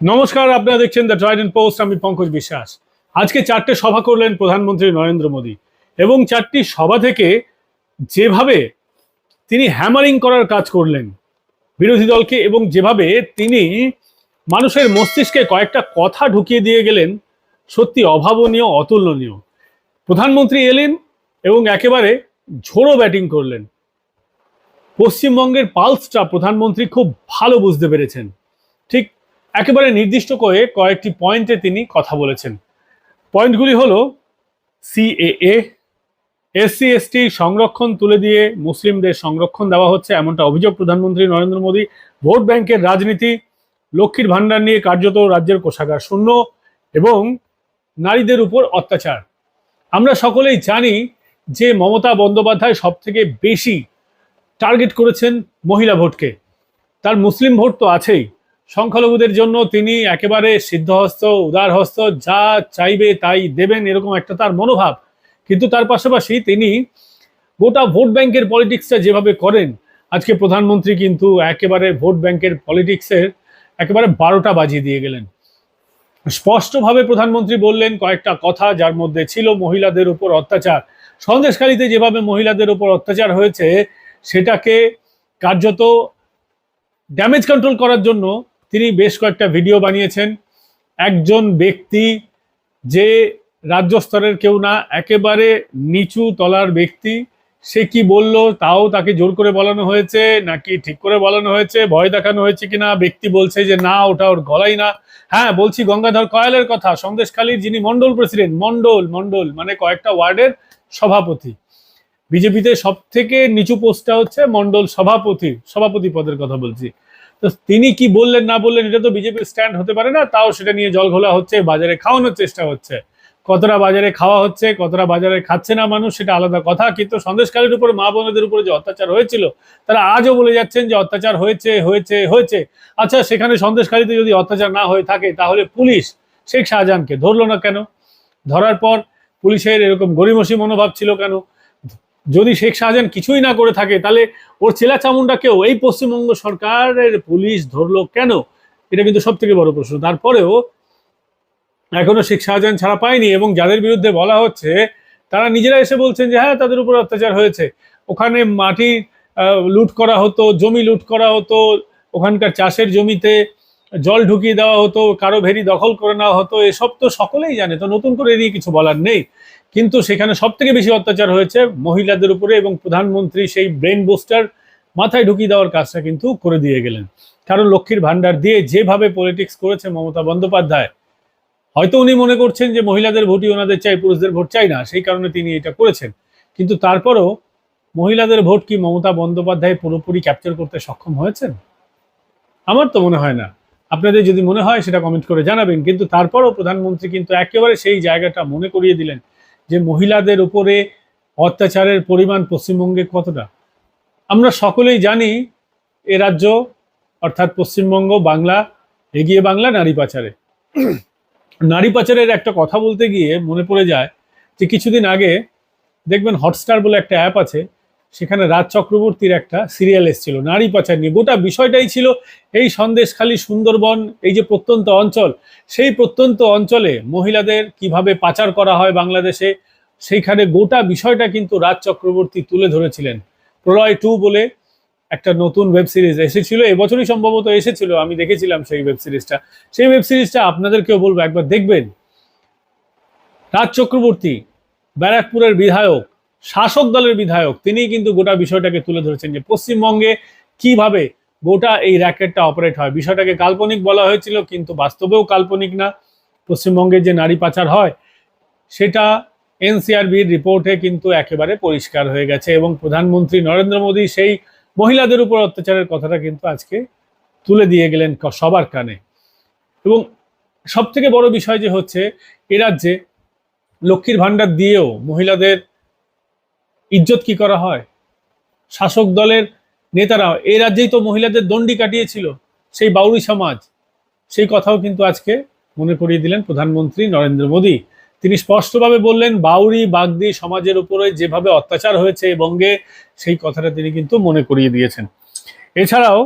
নমস্কার, আপনারা দেখছেন দ্য ট্রাইডেন্ট পোস্ট আমি পঙ্কজ বিশ্বাস। আজকে চারটে সভা করলেন প্রধানমন্ত্রী নরেন্দ্র মোদী এবং চারটি সভা থেকে যেভাবে তিনি হ্যামারিং করার কাজ করলেন বিরোধী দলকে এবং যেভাবে তিনি মানুষের মস্তিষ্কে কয়েকটা কথা ঢুকিয়ে দিয়ে গেলেন, সত্যি অভাবনীয়, অতুলনীয়। প্রধানমন্ত্রী এলেন এবং একেবারে ঝোড়ো ব্যাটিং করলেন। পশ্চিমবঙ্গের পালসটা প্রধানমন্ত্রী খুব ভালো বুঝতে পেরেছেন। ঠিক একেবারে নির্দিষ্ট করে কয়েকটি পয়েন্টে তিনি কথা বলেছেন। পয়েন্টগুলি হলো সিএএ এসসি এসটি সংরক্ষণ তুলে দিয়ে মুসলিমদের সংরক্ষণ দেওয়া হচ্ছে, এমনটা অভিযোগ প্রধানমন্ত্রী নরেন্দ্র মোদী। ভোট ব্যাংকের রাজনীতি লক্ষ্মীর ভাণ্ডার নিয়ে কার্যত রাজ্যের কোষাগার শূন্য এবং নারীদের উপর অত্যাচার। আমরা সকলেই জানি যে মমতা বন্দ্যোপাধ্যায় সব থেকে বেশি টার্গেট করেছেন মহিলা ভোটকে। তার মুসলিম ভোট তো আছেই। সংখ্যালঘুদের জন্য তিনি একেবারে সিদ্ধহস্ত, উদারহস্ত, যা চাইবে তাই দেবেন এরকম একটা তার মনোভাব। কিন্তু তার পাশাপাশি তিনি গোটা ভোট ব্যাংকের পলিটিক্সটা যেভাবে করেন, আজকে প্রধানমন্ত্রী কিন্তু একেবারে ভোট ব্যাংকের পলিটিক্সের একেবারে বারোটা বাজিয়ে দিয়ে গেলেন। স্পষ্টভাবে প্রধানমন্ত্রী বললেন কয়েকটা কথা যার মধ্যে ছিল মহিলাদের উপর অত্যাচার। সন্দেশখালীতে যেভাবে মহিলাদের উপর অত্যাচার হয়েছে, সেটাকে কার্যত ড্যামেজ কন্ট্রোল করার জন্য তিনি বেশ কয়েকটা ভিডিও বানিয়েছেন। একজন ব্যক্তি যে রাজ্য স্তরের কেউ না, একেবারে নিচু তলার ব্যক্তি। সে কি বলল, তাও তাকে জোর করে বলানো হয়েছে নাকি ঠিক করে বলানো হয়েছে, ভয় দেখানো হয়েছে কিনা? ব্যক্তি বলছে যে, না, ওটা ওর গলাই না। হ্যাঁ বলছি গঙ্গাধর কয়ালের কথা। সন্দেশখালীর যিনি মন্ডল প্রেসিডেন্ট মন্ডল মন্ডল মানে কয়েকটা ওয়ার্ডের সভাপতি। বিজেপিতে সব থেকে নিচু পোস্টটা হচ্ছে মন্ডল সভাপতি সভাপতি পদের কথা বলছি। তো তিনি কি বললেন, না বললেন, এটা তো বিজেপির স্ট্যান্ড হতে পারে না, তাও সেটা নিয়ে জল ঘোলা হচ্ছে, বাজারে খাওয়ানোর চেষ্টা হচ্ছে। কতটা বাজারে খাওয়া হচ্ছে, কতটা বাজারে খাচ্ছে না মানুষ, সেটা আলাদা কথা। কিন্তু সন্দেশকালীর উপরে, মা বোনদের উপরে যে অত্যাচার হয়েছিল, তারা আজও বলে যাচ্ছেন যে অত্যাচার হয়েছে হয়েছে হয়েছে। আচ্ছা সেখানে সন্দেশকালীতে যদি অত্যাচার না হয়ে থাকে, তাহলে পুলিশ শেখ শাহজাহানকে ধরলো না কেন? ধরার পর পুলিশের এরকম গরিমসি মনোভাব ছিল কেন? যদি শেখ শাহজাহান কিছুই না করে থাকে, তাহলে ওর চেলা চামুন্ডাকেও এই পশ্চিমবঙ্গ সরকারের পুলিশ ধরলো কেন? এটা কিন্তু সব থেকে বড় প্রশ্ন। তারপরেও এখনও শেখ শাহজাহান ছাড়া পায়নি এবং যাদের বিরুদ্ধে বলা হচ্ছে, তারা নিজেরা এসে বলছেন যে হ্যাঁ তাদের উপর অত্যাচার হয়েছে। ওখানে মাটি লুট করা হতো, জমি লুট করা হতো, ওখানকার চাষের জমিতে জল ঢুকিয়ে দেওয়া হতো, কারও ভেরি দখল করে নেওয়া হতো, এসব তো সকলেই জানে। তো নতুন করে নিয়ে কিছু বলার নেই। কিন্তু সেখানে সব থেকে বেশি অত্যাচার হয়েছে মহিলাদের উপরে এবং প্রধানমন্ত্রী সেই ব্রেন বুস্টার মাথায় ঢুকিয়ে দেওয়ার কাজটা কিন্তু করে দিয়ে গেলেন। কারণ লক্ষ্মীর ভান্ডার দিয়ে যেভাবে পলিটিক্স করেছে মমতা বন্দ্যোপাধ্যায়, হয়তো উনি মনে করছেন যে মহিলাদের ভোটই ওনাদের চাই, পুরুষদের ভোট চাই না, সেই কারণে তিনি এটা করেছেন। কিন্তু তারপরও মহিলাদের ভোট কি মমতা বন্দ্যোপাধ্যায় পুরোপুরি ক্যাপচার করতে সক্ষম হয়েছেন? আমার তো মনে হয় না। আপনাদের যদি মনে হয় সেটা কমেন্ট করে জানাবেন। কিন্তু তারপরও প্রধানমন্ত্রী কিন্তু একেবারে সেই জায়গাটা মনে করিয়ে দিলেন। যে মহিলাদের উপরে অত্যাচারের পরিমাণ পশ্চিমবঙ্গে কতটা? আমরা সকলেই জানি এ রাজ্য, অর্থাৎ পশ্চিমবঙ্গ, বাংলা, এগিয়ে বাংলা, নারী পাচারে। নারী পাচারের একটা কথা বলতে গিয়ে মনে পড়ে যায় যে কিছুদিন আগে দেখবেন হটস্টার বলে একটা অ্যাপ আছে সেখানে রাজ চক্রবর্তীর একটা সিরিয়াল এসেছিল, নারী পাচার নিয়ে। গোটা বিষয়টাই ছিল এই সন্দেশখালী সুন্দরবন, এই যে প্রত্যন্ত অঞ্চল, সেই প্রত্যন্ত অঞ্চলে মহিলাদের কীভাবে পাচার করা হয় বাংলাদেশে, সেইখানে গোটা বিষয়টা কিন্তু রাজ চক্রবর্তী তুলে ধরেছিলেন। প্রলয় টু বলে একটা নতুন ওয়েব সিরিজ এসেছিল, এবছরই সম্ভবত এসেছিল, আমি দেখেছিলাম সেই ওয়েব সিরিজটা সেই ওয়েব সিরিজটা আপনাদেরকেও বলব, একবার দেখবেন। রাজ চক্রবর্তী, ব্যারাকপুরের বিধায়ক শাসক দলের বিধায়ক তিনি কিন্তু গোটা বিষয়টাকে তুলে ধরেছেন যে পশ্চিমবঙ্গে কীভাবে গোটা এই র্যাকেটটা অপারেট হয়। বিষয়টাকে কাল্পনিক বলা হয়েছিল, কিন্তু বাস্তবেও কাল্পনিক না। পশ্চিমবঙ্গে যে নারী পাচার হয়, সেটা এনসিআরবির রিপোর্টে কিন্তু একেবারে পরিষ্কার হয়ে গেছে এবং প্রধানমন্ত্রী নরেন্দ্র মোদী সেই মহিলাদের উপর অত্যাচারের কথাটা কিন্তু আজকে তুলে দিয়ে গেলেন সবার কানে। এবং সব থেকে বড় বিষয় যে হচ্ছে, এ রাজ্যে লক্ষ্মীর ভাণ্ডার দিয়েও মহিলাদের ইজ্জত কি করা হয়? শাসক দলের নেতারা, এই রাজ্যেই তো মহিলাদের দণ্ডি কাটিয়েছিল, সেই বাউরি সমাজ। সেই কথাও কিন্তু আজকে মনে করিয়ে দিলেন প্রধানমন্ত্রী নরেন্দ্র মোদী। তিনি স্পষ্টভাবে বললেন বাউরি বাগদি সমাজের উপরে যেভাবে অত্যাচার হয়েছে বঙ্গে, সেই কথাটা তিনি কিন্তু মনে করিয়ে দিয়েছেন। এছাড়াও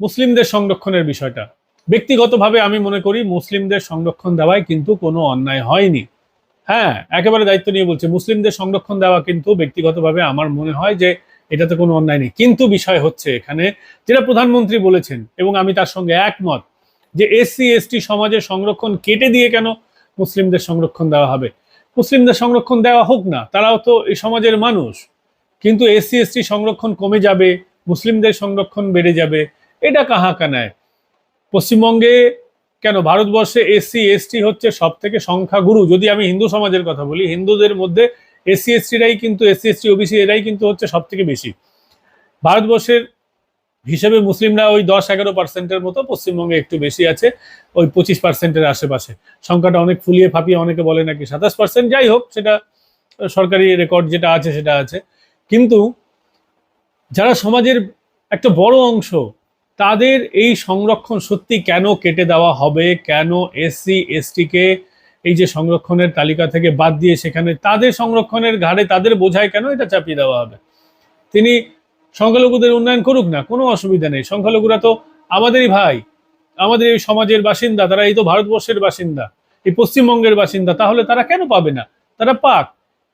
মুসলিমদের সংরক্ষণের বিষয়টা। ব্যক্তিগতভাবে আমি মনে করি, মুসলিমদের সংরক্ষণ দেওয়ায় কিন্তু কোনো অন্যায় হয়নি। হ্যাঁ একেবারে দায়িত্ব নিয়ে বলছি। মুসলিমদের সংরক্ষণ দেওয়া কিন্তু ব্যক্তিগতভাবে আমার মনে হয় যে এটাতে কোনো অন্যায় নেই। কিন্তু বিষয় হচ্ছে এখানে যেটা প্রধানমন্ত্রী বলেছেন, এবং আমি তার সঙ্গে একমত, যে এসসি, এসটি সমাজের সংরক্ষণ কেটে দিয়ে কেন মুসলিমদের সংরক্ষণ দেওয়া হবে? মুসলিমদের সংরক্ষণ দেওয়া হোক না, তারাও তো এই সমাজের মানুষ। কিন্তু এসসি, এসটি সংরক্ষণ কমে যাবে, মুসলিমদের সংরক্ষণ বেড়ে যাবে, এটা কাহা কানায় পশ্চিমবঙ্গে কেন? ভারতবর্ষে এসসি এসটি হচ্ছে সব থেকে সংখ্যাগুরু। যদি আমি হিন্দু সমাজের কথা বলি, হিন্দুদের মধ্যে এসসি এসটিরাই কিন্তু এসসি এসটি ওবিসি এরাই কিন্তু হচ্ছে সব থেকে বেশি। ভারতবর্ষের হিসেবে মুসলিমরা ওই দশ, এগারো পার্সেন্টের মতো পশ্চিমবঙ্গে একটু বেশি আছে, ওই পঁচিশ পার্সেন্টের আশেপাশে। সংখ্যাটা অনেক ফুলিয়ে ফাঁপিয়ে অনেকে বলে নাকি সাতাশ পার্সেন্ট, যাই হোক, সেটা সরকারি রেকর্ড যেটা আছে, সেটা আছে। কিন্তু যারা সমাজের একটা বড় অংশ তাদের এই সংরক্ষণ সত্যি কেন কেটে দেওয়া হবে? কেন এসসি এসটিকে এই যে সংরক্ষণের তালিকা থেকে বাদ দিয়ে সেখানে তাদের সংরক্ষণের ঘাড়ে তাদের বোঝায় কেন এটা চাপিয়ে দেওয়া হবে? তিনি সংখ্যালঘুদের উন্নয়ন করুক না, কোনো অসুবিধা নেই। সংখ্যালঘুরা তো আমাদেরই ভাই, আমাদের এই সমাজের বাসিন্দা, তারা এই তো ভারতবর্ষের বাসিন্দা, এই পশ্চিমবঙ্গের বাসিন্দা, তাহলে তারা কেন পাবে না? তারা পাক।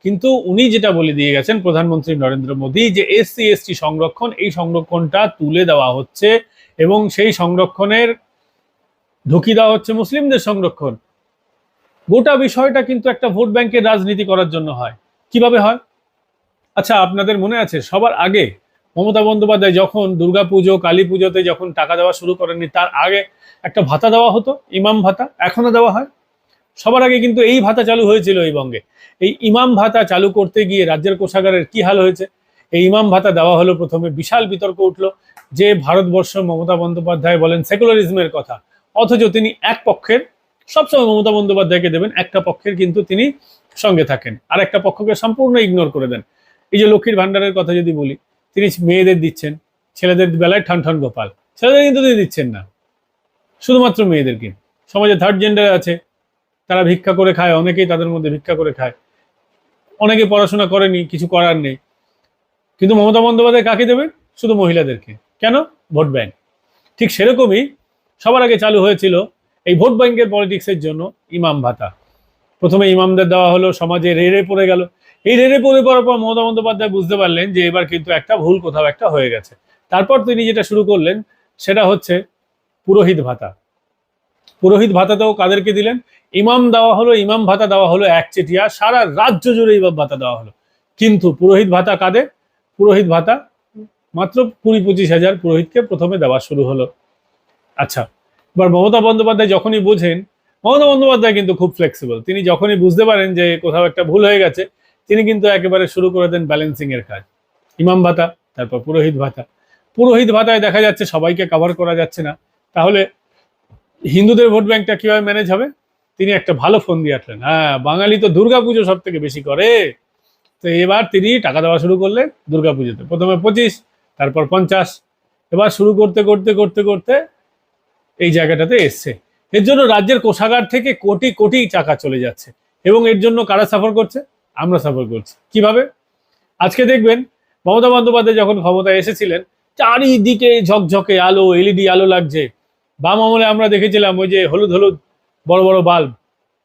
কিন্তু উনি যেটা বলে দিয়ে গেছেন প্রধানমন্ত্রী নরেন্দ্র মোদী যে এসসি এসটি সংরক্ষণ, এই সংরক্ষণটা তুলে দেওয়া হচ্ছে এবং সেই সংরক্ষণের ঢুকিয়ে দেওয়া হচ্ছে মুসলিমদের সংরক্ষণ। গোটা বিষয়টা কিন্তু একটা ভোট ব্যাংকের রাজনীতি করার জন্য হয়। কীভাবে হয়? আচ্ছা আপনাদের মনে আছে, সবার আগে মমতা বন্দ্যোপাধ্যায় যখন দুর্গাপুজো কালী পুজোতে যখন টাকা দেওয়া শুরু করেননি, তার আগে একটা ভাতা দেওয়া হতো, ইমাম ভাতা এখনও দেওয়া হয়? সবার আগে কিন্তু এই ভাতা চালু হয়েছিল এই বঙ্গে। এই ইমাম ভাতা চালু করতে গিয়ে রাজ্যের কোষাগারের কি হাল হয়েছে? এই ইমাম ভাতা দেওয়া হলো প্রথমে বিশাল বিতর্ক উঠল, যে ভারতবর্ষ মমতা বন্দ্যোপাধ্যায় বলেন সেকুলারিজমের কথা, অথচ তিনি এক পক্ষের, সবসময় মমতা বন্দ্যোপাধ্যায়কে দেবেন, একটা পক্ষের কিন্তু তিনি সঙ্গে থাকেন, আর একটা পক্ষকে সম্পূর্ণ ইগনোর করে দেন। এই যে লক্ষ্মীর ভান্ডারের কথা যদি বলি, তিনি মেয়েদের দিচ্ছেন, ছেলেদের বেলায় ঠান ঠান গোপাল, ছেলেদের কিন্তু তিনি দিচ্ছেন না, শুধুমাত্র মেয়েদেরকে। সমাজে থার্ড জেন্ডার আছে তারা ভিক্ষা করে খায়, অনেকেই তাদের মধ্যে ভিক্ষা করে খায়। অনেকে পড়াশোনা করেনি, কিছু করার নেই। কিন্তু মমতা বন্দ্যোপাধ্যায় কাকে দেবেন শুধু মহিলাদেরকে। কেন? Vote bank. ঠিক সেরকমই সবার আগে চালু হয়েছিল এই ভোট ব্যাংকের পলিটিক্সের জন্য ইমাম ভাতা। প্রথমে ইমামদের দেওয়া হলো, সমাজে রেড়ে পড়ে গেল। এই রেড়ে পড়ে পড়ার পর মমতা বন্দ্যোপাধ্যায় বুঝতে পারলেন যে এবার কিন্তু একটা ভুল কোথাও একটা হয়ে গেছে। তারপর তিনি যেটা শুরু করলেন, সেটা হচ্ছে পুরোহিত ভাতা। পুরোহিত ভাতাতেও কাদেরকে দিলেন? ইমাম দেওয়া হলো, ইমাম ভাতা দেওয়া হলো একচেটিয়া সারা রাজ্য জুড়ে ইমাম ভাতা দেওয়া হলো। কিন্তু পুরোহিত ভাতা কাদের? পুরোহিত ভাতা মাত্র কুড়ি পঁচিশ হাজার পুরোহিতকে প্রথমে দেওয়া শুরু হলো। আচ্ছা এবার মমতা বন্দ্যোপাধ্যায় যখনই বোঝেন, মমতা বন্দ্যোপাধ্যায় কিন্তু খুব ফ্লেক্সিবল তিনি যখনই বুঝতে পারেন যে কোথাও একটা ভুল হয়ে গেছে, তিনি কিন্তু একেবারে শুরু করে দেন ব্যালেন্সিং এর কাজ। ইমাম ভাতা, তারপর পুরোহিত ভাতা। পুরোহিত ভাতায় দেখা যাচ্ছে সবাইকে কভার করা যাচ্ছে না। তাহলে হিন্দুদের ভোট ব্যাংকটা কীভাবে ম্যানেজ হবে? তিনি একটা ভালো ফোন দিয়ে আসলেন। হ্যাঁ বাঙালি তো দুর্গাপুজো সব থেকে বেশি করে। তো এবার তিনি টাকা দেওয়া শুরু করলেন দুর্গাপুজোতে প্রথমে পঁচিশ, তারপর পঞ্চাশ, এবার শুরু করতে করতে করতে করতে এই জায়গাটাতে এসছে। এর জন্য রাজ্যের কোষাগার থেকে কোটি কোটি টাকা চলে যাচ্ছে এবং এর জন্য কারা সাফার করছে? আমরা সাফার করছি। কীভাবে? আজকে দেখবেন মমতা বন্দ্যোপাধ্যায় যখন ক্ষমতায় এসেছিলেন, চারিদিকে ঝকঝকে আলো, এলইডি আলো লাগছে। বাম আমলে আমরা দেখেছিলাম ওই যে হলুদ হলুদ বড় বড় বাল্ব।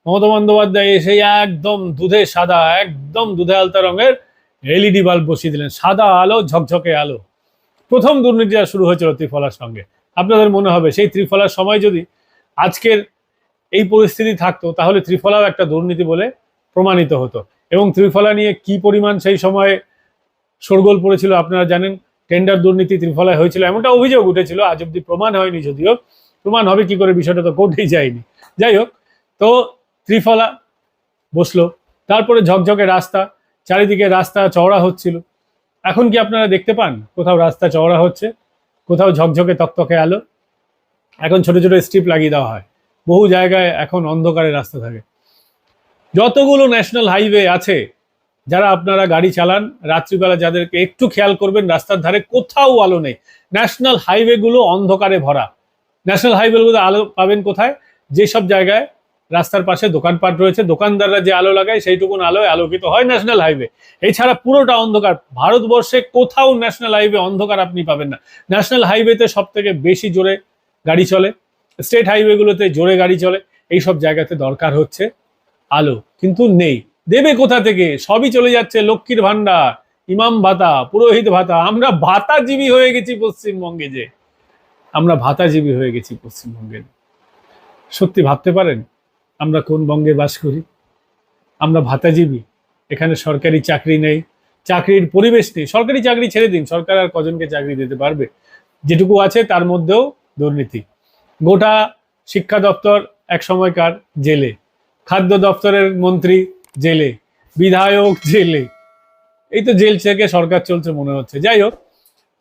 মমতা বন্দ্যোপাধ্যায় এসে একদম দুধে সাদা, একদম দুধে আলতা রঙের এলইডি বাল্ব বসিয়ে দিলেন। সাদা আলো, ঝকঝকে আলো। প্রথম দুর্নীতিটা শুরু হয়েছিল ত্রিফলার সঙ্গে। আপনাদের মনে হবে, সেই ত্রিফলার সময় যদি আজকের এই পরিস্থিতি থাকতো, তাহলে ত্রিফলাও একটা দুর্নীতি বলে প্রমাণিত হতো। এবং ত্রিফলা নিয়ে কি পরিমাণ সেই সময়ে শোরগোল পড়েছিল আপনারা জানেন টেন্ডার দুর্নীতি ত্রিফলায় হয়েছিল, এমনটা অভিযোগ উঠেছিল, আজ অব্দি প্রমাণ হয়নি যদিও। প্রমাণ হবে কি করে, বিষয়টা তো কোর্টেই যায়নি। যাই হোক, তো ত্রিফলা বসল। তারপরে ঝকঝকে রাস্তা, চারিদিকে রাস্তা চওড়া হচ্ছিল। এখন কি আপনারা দেখতে পান? কোথাও রাস্তা চওড়া হচ্ছে, কোথাও ঝকঝকে তকতকে আলো। এখন ছোট ছোট স্ট্রিপ লাগিয়ে দেওয়া হয়। বহু জায়গায় এখন অন্ধকারে রাস্তা থাকে। যতগুলো ন্যাশনাল হাইওয়ে আছে, যারা আপনারা গাড়ি চালান, রাত্রিবেলা যাদেরকে একটু খেয়াল করবেন, রাস্তার ধারে কোথাও আলো নেই। ন্যাশনাল হাইওয়েগুলো অন্ধকারে ভরা। ন্যাশনাল হাইওয়েগুলো আলো পাবেন কোথায়? যেসব জায়গায় রাস্তার পাশে দোকানপাট রয়েছে, দোকানদাররা যে আলো লাগায় সেইটুকুন আলোয় আলোকিত হয় ন্যাশনাল হাইওয়ে এছাড়া পুরোটা অন্ধকার। ভারতবর্ষে কোথাও ন্যাশনাল হাইওয়ে অন্ধকার আপনি পাবেন না। ন্যাশনাল হাইওয়েতে সব থেকে বেশি জোরে গাড়ি চলে। স্টেট হাইওয়েগুলোতে জোরে গাড়ি চলে। এই সব জায়গাতে দরকার হচ্ছে আলো। কিন্তু নেই। দেবে কোথা থেকে? সবই চলে যাচ্ছে লক্ষ্মীর ভান্ডার ইমাম ভাতা, পুরোহিত ভাতা। আমরা ভাতাজীবী হয়ে গেছি পশ্চিমবঙ্গে যে। আমরা ভাতাজীবী হয়ে গেছি পশ্চিমবঙ্গে। সত্যি ভাবতে পারেন? আমরা কোন বঙ্গে বাস করি? আমরা ভাতাজীবী। এখানে সরকারি চাকরি নেই। চাকরির পরিবেশ নেই। সরকারি চাকরি ছেড়ে দিন। সরকার আর কজনকে চাকরি দিতে পারবে? যেটুকু আছে তার মধ্যেও দুর্নীতি। গোটা শিক্ষা দপ্তর এক সময়কার জেলে। খাদ্য দপ্তরের মন্ত্রী জেলে। বিধায়ক জেলে। এই তো জেল থেকে সরকার চলছে মনে হচ্ছে। যাই হোক,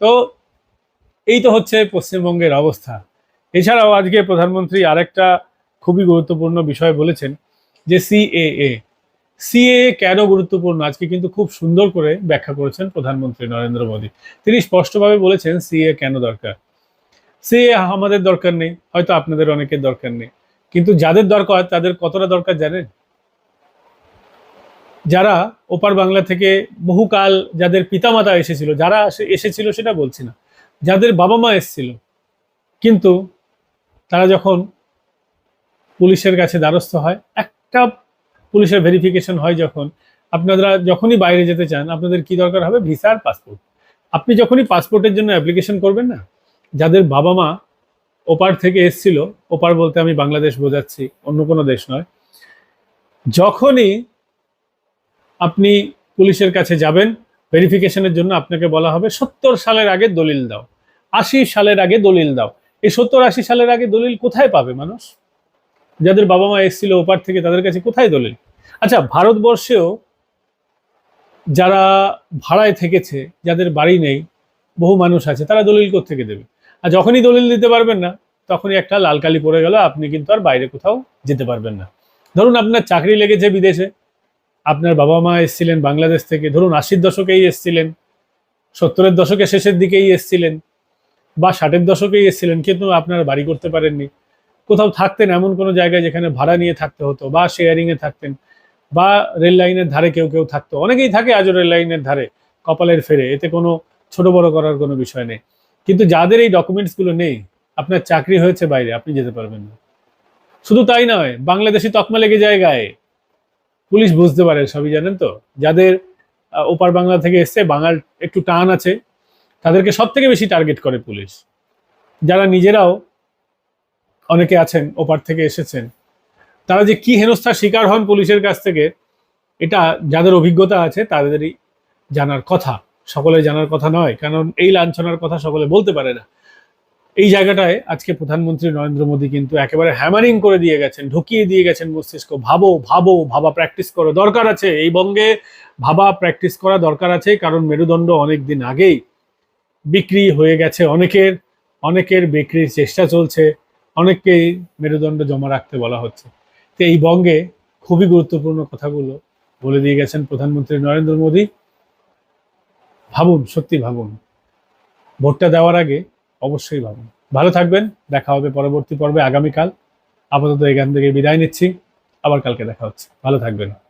তো এই তো হচ্ছে পশ্চিমবঙ্গের অবস্থা। এছাড়াও আজকে প্রধানমন্ত্রী আরেকটা খুবই গুরুত্বপূর্ণ বিষয় বলেছেন যে সিএএ। সিএ কেন গুরুত্বপূর্ণ? আজকে কিন্তু খুব সুন্দর করে ব্যাখ্যা করেছেন প্রধানমন্ত্রী নরেন্দ্র মোদী। তিনি স্পষ্টভাবে বলেছেন সিএ কেন দরকার? সিএ আমাদের দরকার নেই, হয়তো আপনাদের অনেকের দরকার নেই। কিন্তু যাদের দরকার, তাদের কতটা দরকার জানেন? যারা ওপার বাংলা থেকে বহুকাল যাদের পিতামাতা এসেছিল, যারা এসেছিল সেটা বলছি না। যাদের বাবা মা এসেছিল। কিন্তু তারা যখন পুলিশের কাছে দ্বারস্থ হয়, একটা পুলিশের ভেরিফিকেশন হয় যখন, আপনারা যখনই বাইরে যেতে চান, আপনাদের কি দরকার হবে? ভিসা আর পাসপোর্ট আপনি যখনই পাসপোর্টের জন্য অ্যাপ্লিকেশন করবেন না, যাদের বাবা মা ওপার থেকে এসছিল, ওপার বলতে আমি বাংলাদেশ বোঝাচ্ছি, অন্য কোনো দেশ নয়, যখনই আপনি পুলিশের কাছে যাবেন ভেরিফিকেশনের জন্য আপনাকে বলা হবে, সত্তর সালের আগে দলিল দাও, আশি সালের আগে দলিল দাও। এই সত্তর আশি সালের আগে দলিল কোথায় পাবে মানুষ? যাদের বাবা মা এসেছিল ওপার থেকে, তাদের কাছে কোথায় দলিল? আচ্ছা ভারতবর্ষেও যারা ভাড়ায় থেকেছে, যাদের বাড়ি নেই, বহু মানুষ আছে, তারা দলিল থেকে দেবে? আর যখনই দলিল দিতে পারবেন না, তখনই একটা লাল কালি পড়ে গেল, আপনি কিন্তু আর বাইরে কোথাও যেতে পারবেন না। ধরুন আপনার চাকরি লেগেছে বিদেশে, আপনার বাবা মা এসেছিলেন বাংলাদেশ থেকে, ধরুন আশির দশকেই এসেছিলেন, সত্তরের দশকের শেষের দিকেই এসেছিলেন বা ষাটের দশকেই এসেছিলেন, কিন্তু আপনারা বাড়ি করতে পারেননি। কোথাও থাকতেন এমন কোনো জায়গায় যেখানে ভাড়া নিয়ে থাকতে হতো, বা শেয়ারিংয়ে থাকতেন, বা রেল লাইনের ধারে কেউ কেউ থাকতো। অনেকেই থাকে আজও রেল লাইনের ধারে, কপালের ফেরে, এতে কোনো ছোট বড় করার কোনো বিষয় নেই। কিন্তু যাদের এই ডকুমেন্টসগুলো নেই, আপনার চাকরি হয়েছে বাইরে, আপনি যেতে পারবেন না। শুধু তাই নয়, বাংলাদেশি তকমা লেগে যায় গায়ে পুলিশ বুঝতে পারে সবই, জানেন তো? যাদের ওপার বাংলা থেকে এসছে, বাঙাল একটু টান আছে তাদেরকে সব থেকে বেশি টার্গেট করে পুলিশ। যারা নিজেরাও অনেকে আছেন, ওপার থেকে এসেছেন, তারা যে কি হেনস্থার শিকার হন পুলিশের কাছ থেকে, এটা যাদের অভিজ্ঞতা আছে তাদেরই জানার কথা। সকলে জানার কথা নয়, কারণ এই লাঞ্ছনার কথা সকলে বলতে পারে না। এই জায়গাটায় আজকে প্রধানমন্ত্রী নরেন্দ্র মোদী কিন্তু একেবারে হ্যামারিং করে দিয়ে গেছেন, ঢুকিয়ে দিয়ে গেছেন মস্তিষ্ক। ভাবো ভাবো, ভাবা প্র্যাকটিস করো দরকার আছে। এই বঙ্গে ভাবা প্র্যাকটিস করা দরকার আছে, কারণ মেরুদণ্ড অনেক দিন আগেই বিক্রি হয়ে গেছে। অনেকের অনেকের বিক্রির চেষ্টা চলছে। অনেককেই মেরুদণ্ড জমা রাখতে বলা হচ্ছে। তো এই বঙ্গে খুবই গুরুত্বপূর্ণ কথাগুলো বলে দিয়ে গেছেন প্রধানমন্ত্রী নরেন্দ্র মোদী। ভাবুন, সত্যি ভাবুন। ভোটটা দেওয়ার আগে অবশ্যই ভাবুন। ভালো থাকবেন। দেখা হবে পরবর্তী পর্বে। আগামীকাল আপাতত এখান থেকে বিদায় নিচ্ছি। আবার কালকে দেখা হচ্ছে। ভালো থাকবেন।